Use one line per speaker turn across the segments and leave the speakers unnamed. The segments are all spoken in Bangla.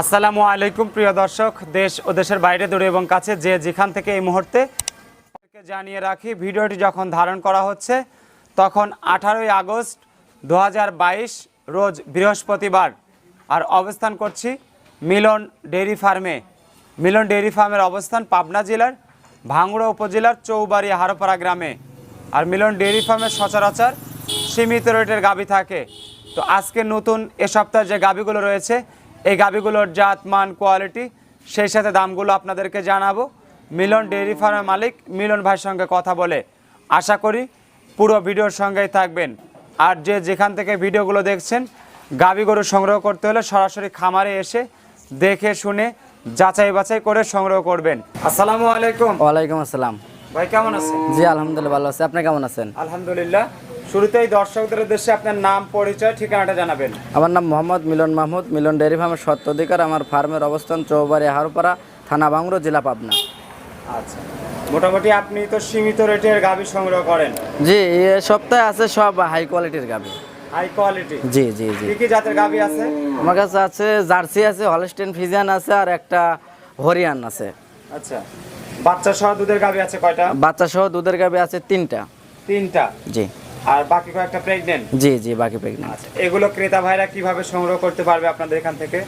আসসালামু আলাইকুম, প্রিয় দর্শক। দেশ ও দেশের বাইরে দূরে এবং কাছে যে যেখান থেকে এই মুহূর্তে জানিয়ে রাখি, ভিডিওটি যখন ধারণ করা হচ্ছে, তখন আঠারোই আগস্ট দু হাজার বাইশ, রোজ বৃহস্পতিবার। আর অবস্থান করছি মিলন ডেইরি ফার্মে। মিলন ডেইরি ফার্মের অবস্থান পাবনা জেলার ভাঙ্গুড়া উপজেলার চৌবাড়ি হারোপাড়া গ্রামে। আর মিলন ডেইরি ফার্মের সচরাচর সীমিত রেটের গাবি থাকে। তো আজকে নতুন এ সপ্তাহে যে গাবিগুলো রয়েছে এই গাবিগুলোর জাত মান কোয়ালিটি সেই সাথে দামগুলো আপনাদেরকে জানাব। মিলন ডেয়ারি ফার্মের মালিক মিলন ভাইয়ের সঙ্গে কথা বলে আশা করি পুরো ভিডিওর সঙ্গেই থাকবেন। আর যে যেখান থেকে ভিডিওগুলো দেখছেন গাবি গরু সংগ্রহ করতে হলে সরাসরি খামারে এসে দেখে শুনে যাচাই বাছাই করে সংগ্রহ করবেন। আসসালামু আলাইকুম।
ওয়ালাইকুম আসসালাম।
ভাই কেমন আছেন?
জি আলহামদুলিল্লাহ ভালো আছি। আপনি কেমন আছেন?
আলহামদুলিল্লাহ। শুরুতেই দর্শকদের উদ্দেশ্যে আপনার নাম পরিচয় ঠিকানাটা জানাবেন।
আমার নাম মোহাম্মদ মিলন মাহমুদ মিলন ডেয়ারি ফার্মের সত্য অধিকার আমার ফার্মের অবস্থান চৌবাড়ি হারোপাড়া থানা বাংলো জেলা পাবনা।
আচ্ছা। মোটামুটি আপনি তো সীমিত রেটের গাবি সংগ্রহ করেন।
জি এ সপ্তাহে আছে সব হাই কোয়ালিটির গাবি
হাই কোয়ালিটি
জি জি জি।
কি কি জাতের গাবি আছে?
আমার কাছে আছে জার্সি আছে হলস্টেন ফিজিয়ান আছে আর একটা হরিয়ান আছে।
আচ্ছা। বাচ্চা সহ দুধের গাবি আছে কয়টা?
বাচ্চা সহ দুধের গাবি আছে তিনটা।
তিনটা।
জি।
আর বাকি কয়েকটা প্রেগনেন্ট
জি জি বাকি প্রেগনেন্ট
আচ্ছা এগুলো ক্রেতা ভাইরা কীভাবে সংগ্রহ করতে পারবে আপনাদের এখান থেকে?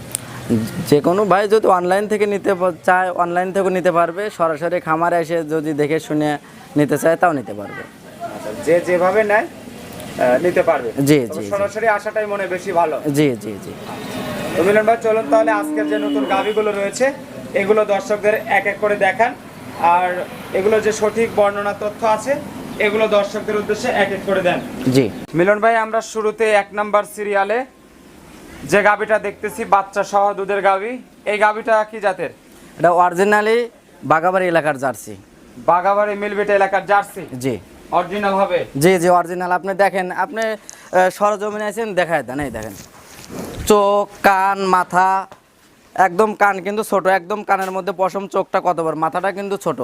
যে কোনো ভাই যদি অনলাইন থেকে নিতে চায় অনলাইন থেকেও নিতে পারবে। সরাসরি খামারে এসে যদি দেখে শুনে নিতে চায় তাও নিতে পারবে।
আচ্ছা যে যেভাবে নেয় নিতে পারবে।
জি, জি, জি।
সরাসরি আসাটাই মনে বেশি ভালো।
জি জি জি।
তো মিলন ভাই চলুন তাহলে আজকের যে নতুন গাভিগুলো রয়েছে এগুলো দর্শকদের এক এক করে দেখান। আর এগুলো যে সঠিক বর্ণনা তথ্য আছে এগুলো দর্শকদের উদ্দেশ্যে এক এক করে দেন।
জি।
মিলন ভাই আমরা শুরুতে এক নাম্বার সিরিয়ালে যে গাভিটা দেখতেছি বাচ্চা সহ দুধের গাভি এই গাভিটা কি জাতের?
এটা অরিজিনালি বাগাবাড়ি এলাকার জার্সি।
বাগাবাড়ি মিলবেটে এলাকার জার্সি?
জি।
অরিজিনাল হবে?
জি জি অরিজিনাল আপনি দেখেন আপনি সরজমিনে আছেন দেখায় দেন এই দেখেন। চোখ কান মাথা একদম কান কিন্তু ছোট একদম কানের মধ্যে পশম চোখটা কত বড়? মাথাটা কিন্তু ছোট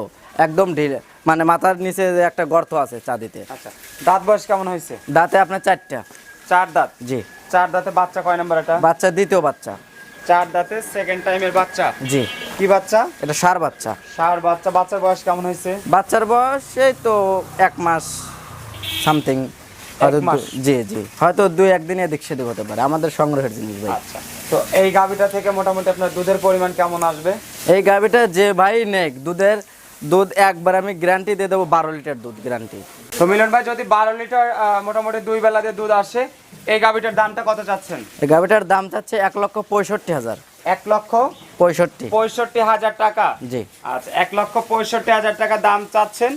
একদম ঢিলে মানে মাথার নিচে একটা গর্ত আছে চাঁদিতে।
আচ্ছা দাঁত বয়স কেমন হয়েছে?
দাঁতে আপনার চারটা।
চার দাঁত?
জি।
চার দাঁতে বাচ্চা কয় নাম্বার এটা?
বাচ্চা দ্বিতীয় বাচ্চা।
চার দাঁতে সেকেন্ড টাইমের বাচ্চা?
জি।
কি বাচ্চা?
এটা সার বাচ্চা।
সার বাচ্চা বাচ্চার বয়স কেমন হয়েছে?
বাচ্চার বয়স এই তো এক মাস সামথিং। জি জি। হয়তো দুই একদিন এদিক সেদিক হতে পারে। আমাদের সংগ্রহের জিনিস ভাই।
আচ্ছা। তো এই গাভিটা থেকে মোটামুটি আপনার দুধের পরিমাণ কেমন আসবে?
এই গাভিটা যে ভাই নেক দুধের দুধ একবার আমি গ্যারান্টি দিয়ে দেবো বারো লিটার দুধ গ্যারান্টি
তো মিলন ভাই যদি বারো লিটার মোটামুটি দুই বেলা দিয়ে দুধ আসে এই গাভিটার দামটা কত চাচ্ছেন?
এই গাভিটার দাম চাচ্ছে এক লক্ষ পঁয়ষট্টি হাজার।
এক লক্ষ
পঁয়ষট্টি।
পঁয়ষট্টি হাজার টাকা?
জি।
আচ্ছা এক লক্ষ পঁয়ষট্টি হাজার টাকা দাম চাচ্ছেন।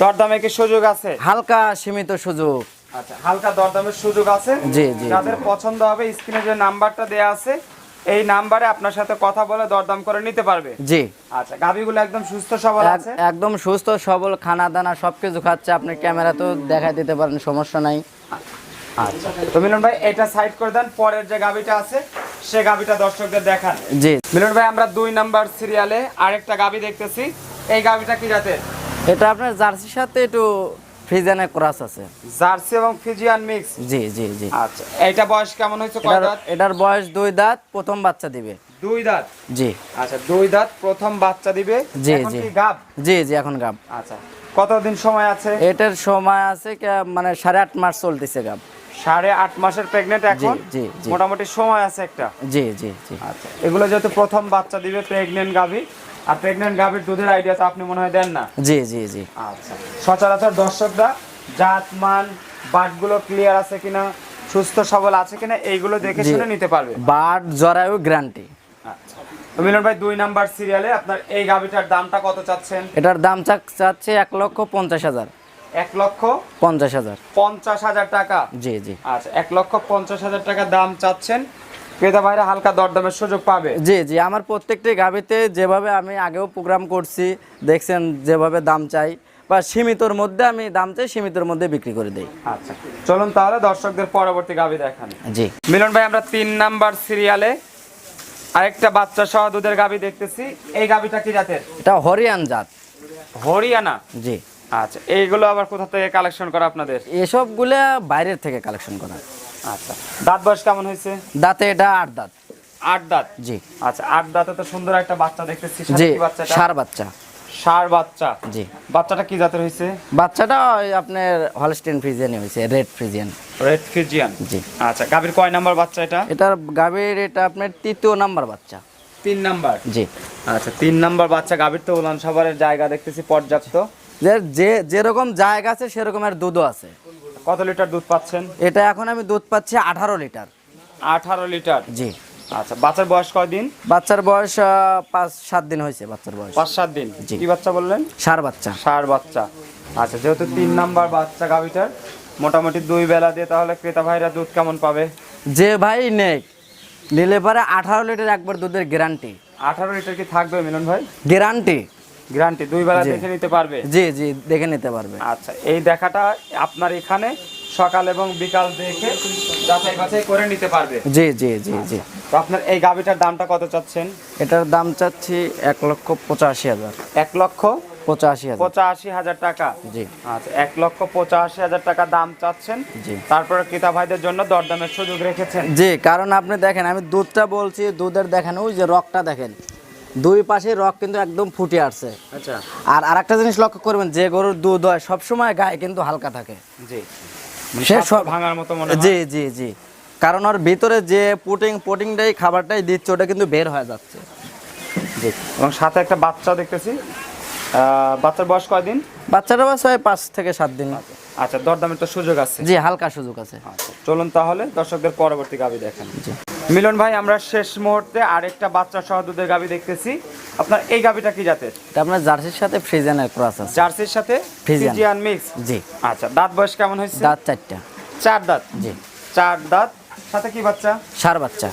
দরদামে কি সুযোগ আছে?
হালকা সীমিত সুযোগ।
আচ্ছা হালকা দরদামের সুযোগ আছে।
জি, জি,
যাদের পছন্দ হবে স্ক্রিনে যে নাম্বারটা দেয়া আছে এই নাম্বারে আপনার সাথে কথা বলে দরদাম করে নিতে পারবে।
জি।
আচ্ছা গাভিগুলো একদম সুস্থ সবল আছে?
একদম সুস্থ সবল খানা দানা সব কিছু খাচ্ছে। আপনি ক্যামেরা তো দেখাই দিতে পারেন সমস্যা নাই।
আচ্ছা তো মিলন ভাই এটা সাইড করে দেন পরের যে গাভিটা আছে সে গাভিটা দর্শকদের দেখান।
জি।
মিলন ভাই আমরা দুই নাম্বার সিরিয়ালে আরেকটা গাভি দেখতেছি। এই গাভিটা কি জাতের?
এটা আপনার জার্সির সাথে একটু ফ্রিজানে ক্রাস আছে।
জার্সি এবং ফিজিয়ান মিক্স?
জি জি জি।
আচ্ছা এইটা বয়স কেমন হয়েছে? কয় দাঁত?
এটার বয়স দুই দাঁত প্রথম বাচ্চা দিবে।
দুই দাঁত?
জি।
আচ্ছা দুই দাঁত প্রথম বাচ্চা দিবে?
জি,
এখন
জি।
কি গাব?
জি জি এখন গাব।
আচ্ছা কতদিন সময় আছে?
এটার সময় আছে মানে সাড়ে আট মাস চলতেছে গাব।
সাড়ে আট মাসের প্রেগনেন্ট এখন?
জি, জি।
মোটামুটি সময় আছে একটা?
জি জি জি।
আচ্ছা এগুলো যেহেতু প্রথম বাচ্চা দিবে প্রেগনেন্ট গাভি আর প্রেগনেন্ট গাভির দুধের আইডিয়া তো আপনি মনে হয় দেন না?
জি জি জি।
আচ্ছা। সচরাচর দর্শকরা জাত মান বাটগুলো ক্লিয়ার আছে কিনা সুস্থ সবল আছে কিনা এইগুলো দেখে শুনে নিতে পারবে।
বাট জরায়ু গ্যারান্টি
আচ্ছা। মিলন ভাই দুই নাম্বার সিরিয়ালে আপনার এই গাভিটার দামটা কত চাচ্ছেন?
এটার দাম চাচ্ছে এক লক্ষ পঞ্চাশ হাজার।
এক লক্ষ
পঞ্চাশ হাজার।
পঞ্চাশ হাজার টাকা?
জি জি।
আচ্ছা এক লক্ষ পঞ্চাশ হাজার টাকা দাম চাচ্ছেন ক্রেতা ভাইরা হালকা দরদামের সুযোগ পাবে।
জি জি আমার প্রত্যেকটি গাবিতে যেভাবে আমি আগেও প্রোগ্রাম করছি দেখছেন যেভাবে দাম চাই বা সীমিতর মধ্যে আমি দাম চাই সীমিতর মধ্যে বিক্রি করে দেই।
আচ্ছা চলুন তাহলে দর্শকদের পরবর্তী গাভি দেখান।
জি।
মিলন ভাই আমরা তিন নাম্বার সিরিয়ালে আরেকটা বাচ্চা সহ দুধের গাভি দেখতেছি। এই গাভিটা কি জাতের?
এটা হরিয়ান জাত।
হরিয়ানা?
জি।
আচ্ছা এইগুলো আবার কোথা থেকে কালেকশন করা আপনাদের?
এসবগুলা বাইরের থেকে কালেকশন করা।
আচ্ছা দাঁত বয়স কেমন হয়েছে?
দাঁতে এটা আট দাঁত।
আট দাঁত?
জি।
আচ্ছা আট দাঁতে তো সুন্দর একটা বাচ্চা দেখতেছি।
জি
বাচ্চাটা?
সার বাচ্চা।
ষাঁড় বাচ্চা।
জি।
বাচ্চাটা কি জাতের হয়েছে?
বাচ্চাটা ওই আপনার হলস্টেন ফ্রিজিয়ান হয়েছে red Friesian
red Friesian
ji.
আচ্ছা গাভীর কয় নাম্বার বাচ্চা এটা?
এটার গাভীর এটা আপনার তৃতীয় নাম্বার বাচ্চা।
তিন নাম্বার?
জি।
আচ্ছা তিন নাম্বার বাচ্চা গাভীর তো উলান সাভারের জায়গা দেখতেছি পর্যাপ্ত।
যে যে যেরকম জায়গা আছে সেরকমের দুধও আছে।
কত লিটার দুধ পাচ্ছেন?
এটা এখন আমি দুধ পাচ্ছি আঠারো লিটার।
আঠারো লিটার?
জি।
আচ্ছা বাচ্চার বয়স কয়দিন
বাচ্চার বয়স পাঁচ সাত দিন হয়েছে বাচ্চার বয়স।
পাঁচ সাত দিন। কি বাচ্চা বললেন?
সার বাচ্চা।
ষাঁড় বাচ্চা। আচ্ছা যেহেতু তিন নাম্বার বাচ্চা গাভীটার মোটামুটি দুই বেলা দিয়ে তাহলে ক্রেতা ভাইরা দুধ কেমন পাবে?
যে ভাই নেই নিলে পারে আঠারো লিটার একবার দুধের গ্যারান্টি
আঠারো লিটার কি থাকবে মিলন ভাই?
গ্যারান্টি
গ্যারান্টি দুই বেলা দেখে নিতে পারবে?
জি জি দেখে নিতে পারবে।
আচ্ছা এই দেখাটা আপনার এখানে সকাল এবং বিকাল দেখে যাচাই বাছাই করে নিতে পারবে।
জি জি জি জি।
তো আপনার এই গাভীটার দামটা কত চাচ্ছেন?
এটার দাম চাচ্ছি এক লক্ষ পঁচাশি হাজার।
এক লক্ষ
পঁচাশি হাজার।
পঁচাশি হাজার টাকা?
জি।
আচ্ছা এক লক্ষ পঁচাশি হাজার টাকা দাম চাচ্ছেন।
জি।
তারপরে ক্রেতা ভাইদের জন্য দরদামের সুযোগ রেখেছেন।
জি কারণ আপনি দেখেন আমি দুধটা বলছি দুধের দেখেন ওই যে রকটা দেখেন। দুই পাশে রক কিন্তু একদম ফুটে আসছে।
আচ্ছা।
আর আরেকটা জিনিস লক্ষ্য করবেন যে গরুর দুধ হয় সবসময় গায়ে কিন্তু হালকা থাকে।
জি।
সে
সে
সব-
ভাঙার মতো মনে
জি জি জি। কারণ ওর ভিতরে যে পুটিং পুটিংটাই খাবারটাই দিচ্ছে ওটা কিন্তু বের হয়ে যাচ্ছে।
জি। এবং সাথে একটা বাচ্চা দেখতেছি। বাচ্চার বয়স কয়দিন?
বাচ্চাটা বয়স হয় পাঁচ থেকে সাত দিন।
আচ্ছা দরদামের তো সুযোগ আছে।
জি হালকা সুযোগ আছে।
আচ্ছা চলুন তাহলে দর্শকদের পরবর্তী গাবি দেখেন। মিলন ভাই আমরা শেষ মুহূর্তে আরেকটা বাচ্চা সহ দুধের গাবি দেখতেছি। আপনার এই গাবিটা কি জাতের?
এটা আপনার জার্সির সাথে ফ্রিজেনের ক্রস আছে।
জার্সির সাথে
ফ্রিজিয়ান।
মিক্স?
জি।
আচ্ছা দাঁত বয়স কেমন হয়েছে?
দাঁত চারটা।
চার দাঁত?
জি।
চার দাঁত। সাথে কি বাচ্চা?
সার বাচ্চা।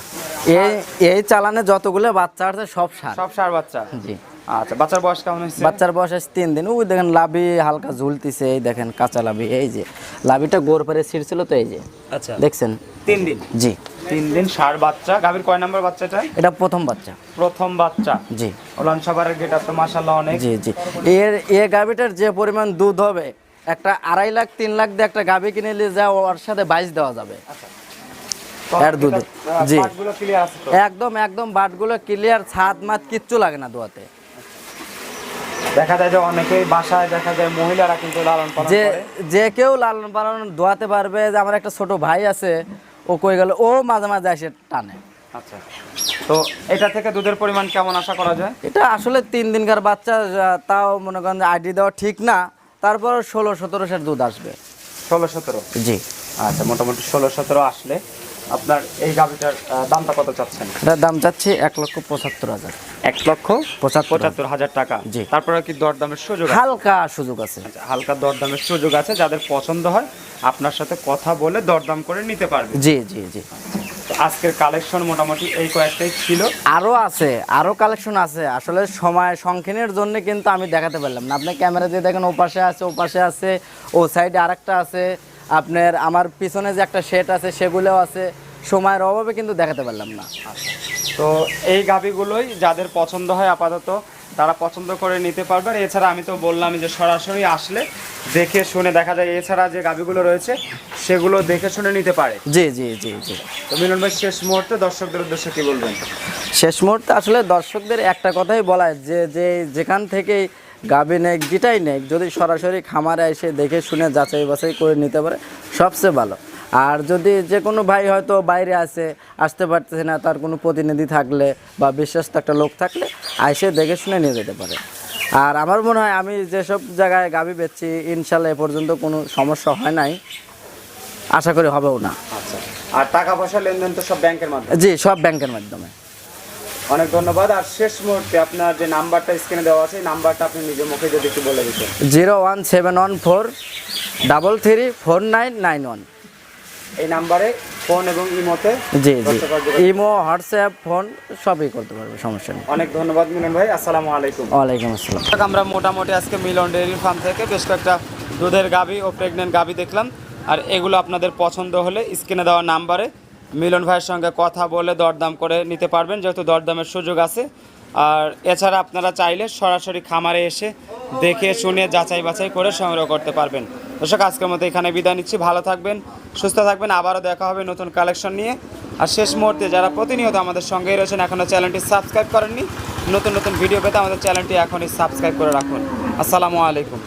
এই এই চালানে যতগুলো বাচ্চা আছে সব সার।
সব সার বাচ্চা।
জি।
আচ্ছা বাচ্চার বয়স কেমন হয়েছে?
বাচ্চার বয়স আছে তিন দিন। ওই দেখেন লাভি হালকা ঝুলতিছে এই দেখেন কাঁচা লাভি এই যে। লাভিটা গোর পরে ছিঁড়ছিল তো এই যে।
আচ্ছা।
দেখছেন?
তিন দিন?
জি।
তিন দিন সার বাচ্চা। গাভীর কয় নম্বর বাচ্চাটা
এটা? প্রথম বাচ্চা।
প্রথম বাচ্চা।
জি।
ওলান গেট তো মাসাল্লাহ অনেক।
জি জি। এর এ গাভিটার যে পরিমাণ দুধ হবে একটা আড়াই লাখ তিন লাখ দিয়ে একটা গাভী কিনে নিয়ে যা ওর সাথে বাইশ দেওয়া যাবে। এর দুধে, জি। একদম একদম বাটগুলো ক্লিয়ার ছাদ মাত কিচ্ছু লাগে না দোয়াতে।
দেখা যায় যে অনেকেই বাসায় দেখা যায় মহিলারা কিন্তু লালন পালন
যে
করে।
যে কেউ লালন পালন দোয়াতে পারবে যে আমার একটা ছোট ভাই আছে ও কই গেল ও মাঝে মাঝে এসে টানে।
আচ্ছা। তো এটা থেকে দুধের পরিমাণ কেমন আশা করা যায়?
এটা আসলে তিন দিনকার বাচ্চা তাও মনে করেন আইডি দেওয়া ঠিক না তারপর ষোলো সতেরোশের দুধ আসবে।
ষোলো সতেরো?
জি।
আচ্ছা মোটামুটি ষোলো সতেরো আসলে। আপনার এই গাভিটার দামটা কত চাচ্ছেন?
এটার দাম চাচ্ছি এক লক্ষ পঁচাত্তর হাজার।
এক লক্ষ
পঁচাত্তর
হাজার। টাকা।
জি।
তারপরে কি দরদামের সুযোগ
হালকা সুযোগ আছে।
আচ্ছা, হালকা দরদামের সুযোগ আছে যাদের পছন্দ হয় আপনার সাথে কথা বলে দরদাম করে নিতে পারবে।
জি জি জি।
আজকের কালেকশন মোটামুটি এই কয়েকটাই ছিল।
আরও আছে আরও কালেকশন আছে। আসলে সময় সংক্ষেপের জন্য কিন্তু আমি দেখাতে পারলাম না। আপনি ক্যামেরা দিয়ে দেখেন ও পাশে আছে ও পাশে আছে ও সাইডে আরেকটা আছে। আপনার আমার পিছনে যে একটা শেড আছে সেগুলোও আছে। সময়ের অভাবে কিন্তু দেখাতে পারলাম না।
তো এই গাভিগুলোই যাদের পছন্দ হয় আপাতত তারা পছন্দ করে নিতে পারবে। আর এছাড়া আমি তো বললাম যে সরাসরি আসলে দেখে শুনে দেখা যায় এছাড়া যে গাভিগুলো রয়েছে সেগুলো দেখে শুনে নিতে পারে।
জি জি জি জি।
তো মিলন ভাই শেষ মুহূর্তে দর্শকদের উদ্দেশ্যে কি বলবেন?
শেষ মুহূর্তে আসলে দর্শকদের একটা কথাই বলা যে যে যেখান থেকেই গাবি নেক যেটাই নেক যদি সরাসরি খামারে এসে দেখে শুনে যাচাই বাছাই করে নিতে পারে সবচেয়ে ভালো। আর যদি যে কোনো ভাই হয়তো বাইরে আছে আসতে পারতেছে না তার কোনো প্রতিনিধি থাকলে বা বিশ্বস্ত একটা লোক থাকলে আইসে দেখে শুনে নিয়ে যেতে পারে। আর আমার মনে হয় আমি যেসব জায়গায় গাবি বেচছি ইনশাল্লাহ এ পর্যন্ত কোনো সমস্যা হয় নাই। আশা করি হবেও না।
আচ্ছা। আর টাকা পয়সা লেনদেন তো সব ব্যাংকের মাধ্যমে?
জি সব ব্যাংকের মাধ্যমে।
অনেক ধন্যবাদ। আর শেষ মুহূর্তে আপনার যে নাম্বারটা স্ক্রিনে দেওয়া আছে এই নাম্বারটা আপনি নিজের মুখে যদি একটু বলে দিতেন।
Zero one seven one four double three four nine nine one.
এই নাম্বারে ফোন এবং ইমোতে
জি জি। ইমো হোয়াটসঅ্যাপ ফোন সবই করতে পারবে সমস্যা নেই।
অনেক ধন্যবাদ মিলন ভাই আসসালামু আলাইকুম।
ওয়ালাইকুম আসসালাম।
আমরা মোটামুটি আজকে মিলন ডেয়ারি ফার্ম থেকে বেশ কয়েকটা দুধের গাভি ও প্রেগনেন্ট গাভি দেখলাম। আর এগুলো আপনাদের পছন্দ হলে স্ক্রিনে দেওয়া নাম্বারে মিলন ভাইয়ের সঙ্গে কথা বলে দরদাম করে নিতে পারবেন, যেহেতু দরদামের সুযোগ আছে। আর এছাড়া আপনারা চাইলে সরাসরি খামারে এসে দেখে শুনে যাচাই বাছাই করে সংগ্রহ করতে পারবেন। দর্শক, আজকের মতো এখানে বিদায় নিচ্ছি। ভালো থাকবেন, সুস্থ থাকবেন। আবারও দেখা হবে নতুন কালেকশন নিয়ে। আর শেষ মুহূর্তে যারা প্রতিনিয়ত আমাদের সঙ্গেই রয়েছেন, এখনও চ্যানেলটি সাবস্ক্রাইব করেননি, নতুন নতুন ভিডিও পেতে আমাদের চ্যানেলটি এখনই সাবস্ক্রাইব করে রাখুন। আসসালামু আলাইকুম।